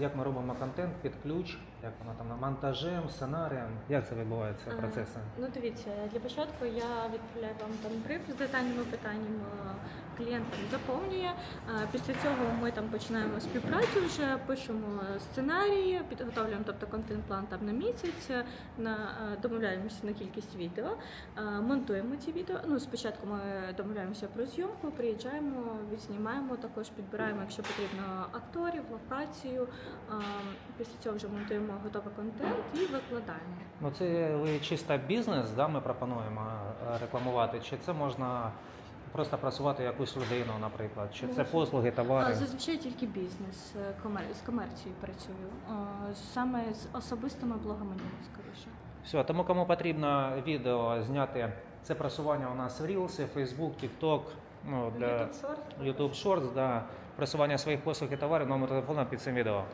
Як ми робимо контент під ключ, як воно там монтажем, сценарієм, як це відбувається А, процеси? Ну дивіться, для початку я відправляю вам там бриф з детальними питаннями. Клієнт там заповнює. Після цього ми там починаємо співпрацю, вже пишемо сценарії, підготовлюємо тобто контент-план там на місяць, на домовляємося на кількість відео, монтуємо ці відео. Ну спочатку ми домовляємося про зйомку, приїжджаємо, відзнімаємо, також підбираємо, якщо потрібно, акторів, локацію. Після цього вже монтуємо готовий контент і викладаємо. Ну це ви чисто бізнес, да, ми пропонуємо е, рекламувати, чи це можна просто просувати якусь людину, наприклад, чи це послуги, товари? Зазвичай тільки бізнес, е, комер- з комерцією працюю. Саме з особистими блогами скоріше. Все, тому кому потрібно відео зняти, це просування у нас в Reels, Facebook, TikTok, ну, для YouTube Shorts. YouTube Shorts, да, просування своїх послуг і товарів, номер телефону під цим відео.